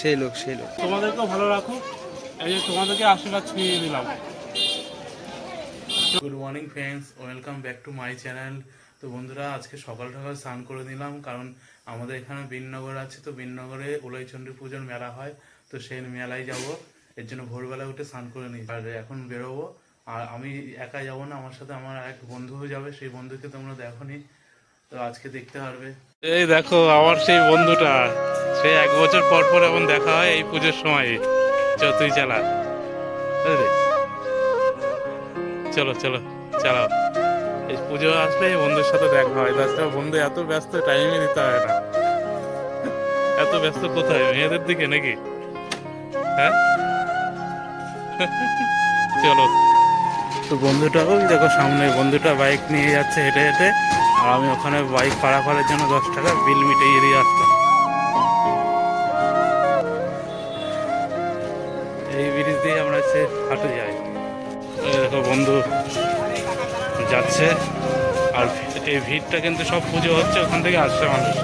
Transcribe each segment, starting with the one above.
সেই লোক সেই লোক। তোমাদেরকেও ভালো রাখো এই যে তোমাদেরকে আশীর্বাদ ছুঁয়ে দিলাম। Good morning friends welcome back to my channel তো বন্ধুরা আজকে সকাল সকাল স্নান করে নিলাম কারণ আমাদের এখানে বিননগর আছে। তো বিননগরে উলয়চন্ডী পুজোর মেলা হয় তো সেই মেলায় যাব। এর জন্য ভোরবেলা উঠে স্নান করে নিই। আর এখন বেরোবো। আর আমি একা যাব না আমার সাথে আমার এক বন্ধুও যাবে। সেই বন্ধুকে তোমরা দেখোনি তো আজকে দেখতে পারবে। এই দেখো, আমার সেই বন্ধুটা। সে এক বছর পর পর এমন দেখা হয় এই পুজোর সময় তুই চালা? চলো চলো, চালাও। এই পুজো আসলে বন্ধুর সাথে দেখা হয়। তাছাড়া বন্ধু এত ব্যস্ত টাইমে দিতে হয় না। এত ব্যস্ত কোথায়? মেয়েদের দিকে নাকি? হ্যাঁ? চলো। তো বন্ধুটা, ওই দেখো সামনে, বন্ধুটা বাইক নিয়ে যাচ্ছে হেঁটে হেঁটে। আর আমি ওখানে বাইক পাড়া করার জন্য দশ টাকা বিল মিটিয়ে দিয়ে আসতাম। এই ব্রিজ দিয়ে আমরা হচ্ছে হাঁটে যাই। এই দেখো বন্ধু, যাচ্ছে। আর এই ভিড়টা কিন্তু সব পুজো হচ্ছে, ওখান থেকে আসছে মানুষ।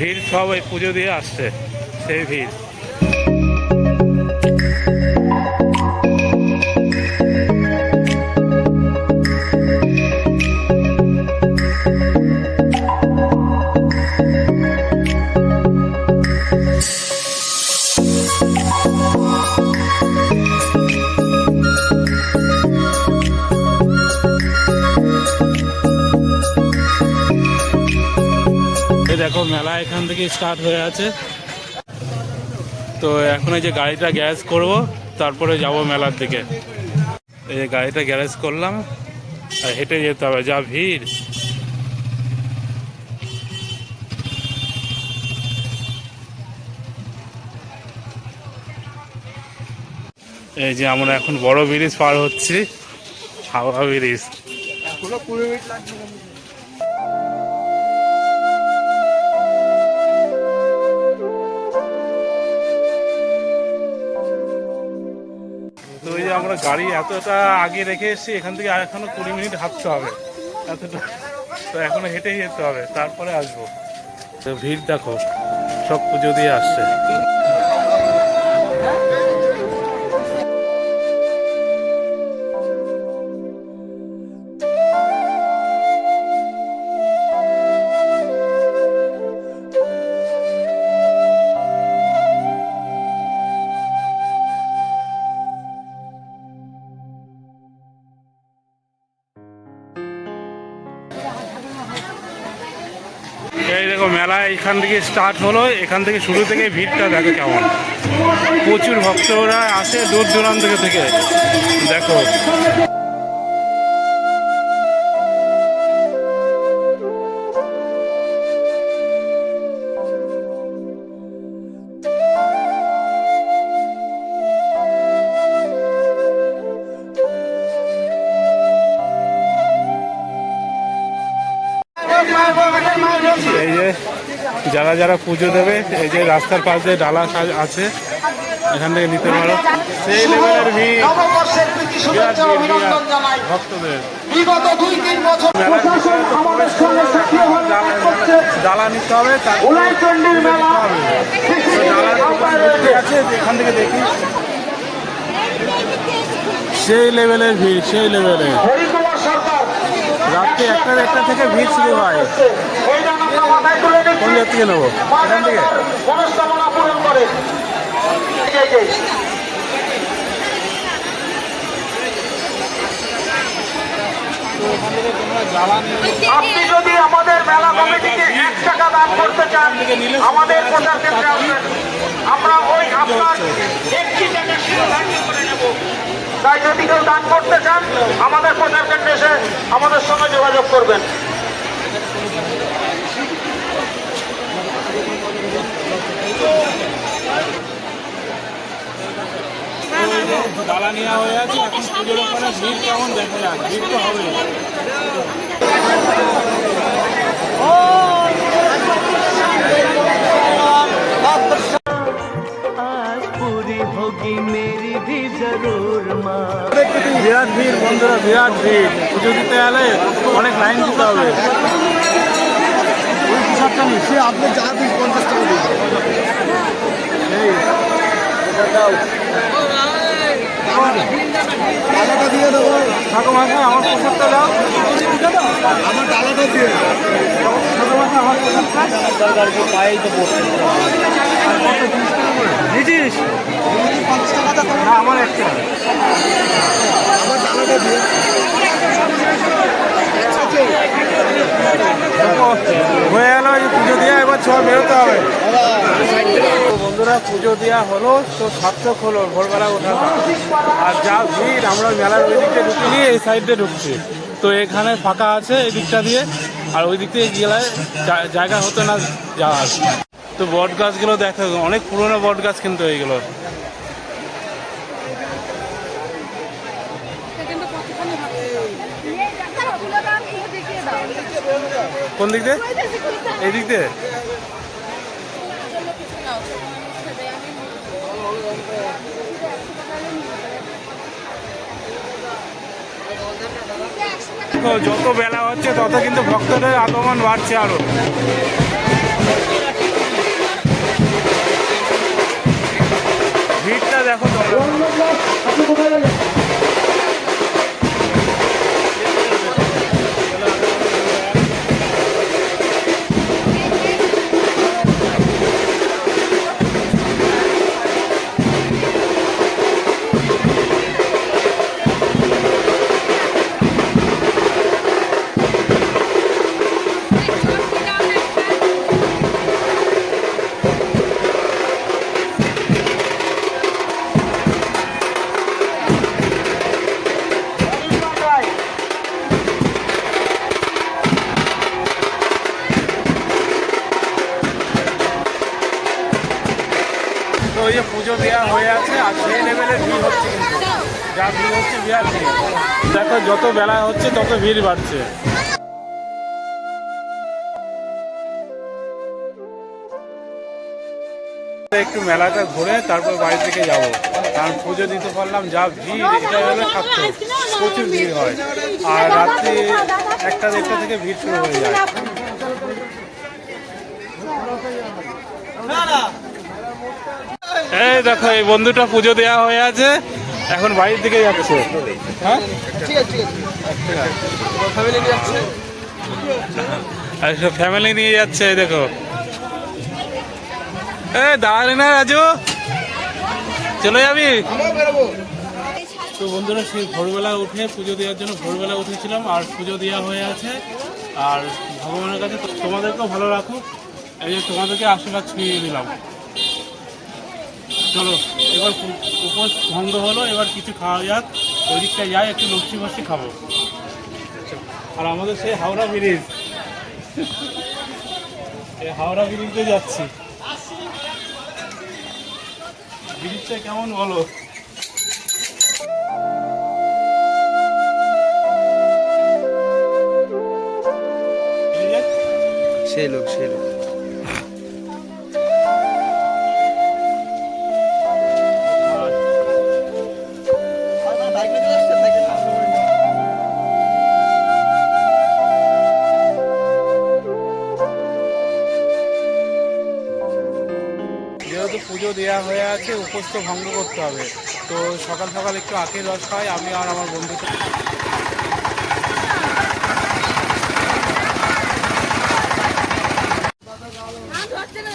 ভিড় সব ওই পুজো দিয়ে আসছে। সেই ভিড়। দেখো মেলা এখান থেকে স্টার্ট হয়ে আছে। তো এখন এই যে গাড়িটা গ্যারেজ করব, তারপরে যাব মেলার দিকে। এই যে গাড়িটা গ্যারেজ করলাম, আর হেঁটে যেতে হবে, যা ভিড়। এই যে আমরা এখন বড় ব্রিজ পার হচ্ছি, হাওড়া ব্রিজ। তো ওই যে আমরা গাড়ি এতটা আগে রেখে এসেছি, এখান থেকে আর এখনও কুড়ি মিনিট হাঁটতে হবে। এতটা তো এখনও হেঁটেই যেতে হবে, তারপরে আসব। তো ভিড় দেখো, সব পুজো দিয়ে আসছে। মেলা এখান থেকে স্টার্ট হলো। এখান থেকে শুরু থেকে ভিড়টা দেখো কেমন। প্রচুর ভক্তরা আসে দূর দূরান্ত থেকে। দেখো। এই যে যারা যারা পুজো দেবে এই যে রাস্তার পাশে ডালা আছে এখান থেকে নিতে পারো। সেই লেভেলের ভিড়। ভক্তদের। বিগত দুই তিন বছর ডালা নিতে হবে এখান থেকে দেখি। সেই লেভেলের ভিড় সেই লেভেলের। রাত্রি একটা একটা থেকে ভিড় শুরু হয়। থেকে নেব? এখান থেকে? আপনি যদি আমাদের মেলা কমিটিকে এক টাকা দান করতে চান, আমাদের আমরা ওই আপনার একটি করে নেব। তাই যদি কেউ দান করতে চান আমাদের প্রচার কেন্দ্রে এসে আমাদের সঙ্গে যোগাযোগ করবেন ডালা নেওয়া হয়ে আছে এখন পুজোর ওখানে ভিড় কেমন দেখা যাক ভিড় তো হবে আজ পুরী होगी मेरी भी जरूर माँ বিরাট ভিড় বন্ধুরা বিরাট ভিড়। পুজো দিতে গেলে অনেক লাইন দিতে হবে। ঠাকুর মাসে আমার প্রসাদটা দাও। আমার ডালাটা দিয়ে ঠাকুর মাসে আমার প্রসাদটা। হয়ে পুজো দিয়ে এবার বেরোতে হবে। বন্ধুরা, পুজো দেওয়া হলো, তো সার্থক হলো ভোরবেলা ওঠা আর যা ভিড়, আমরা মেলার ওই দিকটা নিয়ে এই সাইডে ঢুকছি। তো এখানে ফাঁকা আছে এই দিকটা দিয়ে, আর ওই দিক থেকে গেলে জায়গা হতো না যাওয়ার। তো বট গাছগুলো দেখো অনেক পুরনো বট গাছ কিন্তু এইগুলো কোন দিক দিয়ে? এই দিক দিয়ে? যত বেলা হচ্ছে তত কিন্তু ভক্তদের আগমন বাড়ছে আরও। দেখো হয়ে আছে আর সেই ভিড় হচ্ছে যা ভিড় হচ্ছে দেখো, যত বেলা হচ্ছে, তত ভিড় বাড়ছে। একটু মেলাটা ঘুরে তারপর বাড়ি থেকে যাব। কারণ পুজো দিতে পারলাম, যা ভিড় এটা প্রচুর ভিড় হয়। আর রাত্রি একটা দেড়টা থেকে ভিড় শুরু হয়ে যায়। এই দেখো, এই বন্ধুটা পুজো দেওয়া হয়ে আছে। এখন বাড়ির দিকে যাচ্ছে। হ্যাঁ? সব ফ্যামিলি নিয়ে যাচ্ছে, এই দেখো। এ দাঁড়ালে না, রাজু। চলে যাবি? তো বন্ধুরা, সেই ভোরবেলা উঠে পুজো দেওয়ার জন্য ভোরবেলা উঠেছিলাম, আর পুজো দেওয়া হয়ে আছে। আর ভগবানের কাছে তোমাদেরকেও ভালো রাখুক, এই যে তোমাদেরকে আশীর্বাদ ছুঁয়ে দিলাম। চলো, এবার উপোস ভঙ্গ হলো, এবার কিছু খাওয়া যাক ওই দিকটা যাই, একটু লস্যি ফস্যি খাব। আর আমাদের সেই হাওড়া ব্রিজ। এই হাওড়া ব্রিজে যাচ্ছি। ব্রিজটা কেমন বলো? সেই লোক সেই লোক। দেওয়া হয়ে আছে উপোস তো ভঙ্গ করতে হবে। তো সকাল সকাল একটু আখের রস খাই, আমি আর আমার বন্ধু ধরছে না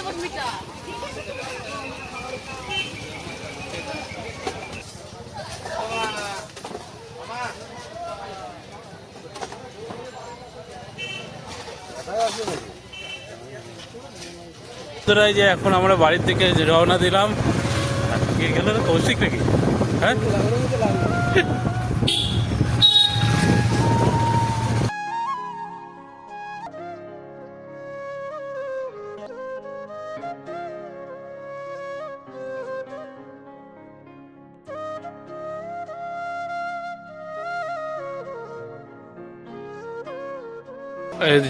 বসবিটা যে এখন আমরা বাড়ির থেকে রওনা দিলাম কৌশিক নাকি? হ্যাঁ?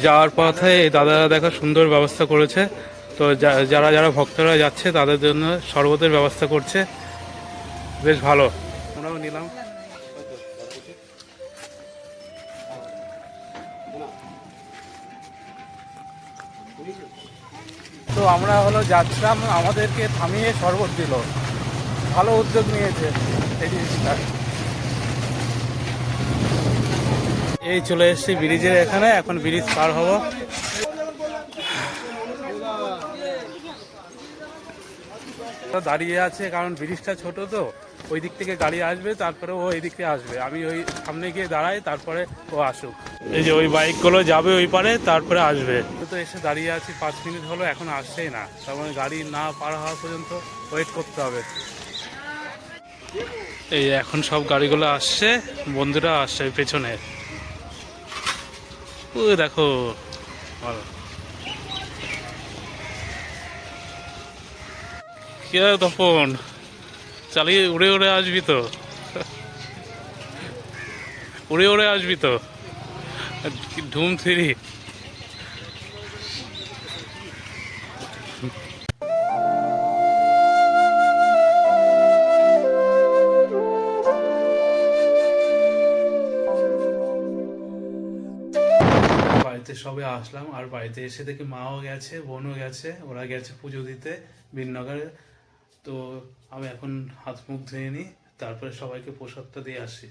যাওয়ার পথে এই দাদারা দেখো সুন্দর ব্যবস্থা করেছে। তো যারা যারা ভক্তরা যাচ্ছে, তাদের জন্য শরবতের ব্যবস্থা করছে। বেশ ভালো। আমরাও নিলাম। তো আমরা হলো যাচ্ছিলাম, আমাদেরকে থামিয়ে শরবত দিল। ভালো উদ্যোগ নিয়েছে। এই জিনিসটা এই চলে এসেছি ব্রিজের এখানে, এখন ব্রিজ পার হব। দাঁড়িয়ে আছে কারণ ব্রিজটা ছোট তো ওই দিক থেকে গাড়ি আসবে তারপরে ও এই দিক থেকে আসবে। আমি ওই সামনে গিয়ে দাঁড়াই তারপরে ও আসুক। এই যে ওই বাইকগুলো যাবে ওই পারে তারপরে আসবে। তো এসে দাঁড়িয়ে আছি পাঁচ মিনিট হলো এখন আসছেই না। তার মানে গাড়ি না পার হওয়া পর্যন্ত ওয়েট করতে হবে। এই এখন সব গাড়িগুলো আসছে বন্ধুরা আসছে পেছনে। ও দেখো ভালো কি তপন? চালিয়ে উড়ে উড়ে আসবি তো। উড়ে উড়ে আসবি তো। ধুম থ্রি। বাড়িতে সবে আসলাম, আর বাড়িতে এসে দেখি মাও গেছে, বোনও গেছে, ওরা গেছে পুজো দিতে বীরনগরে তো আমি এখন হাত মুখ ধুয়ে নিই তারপরে সবাইকে প্রসাদটা দিয়ে আসি।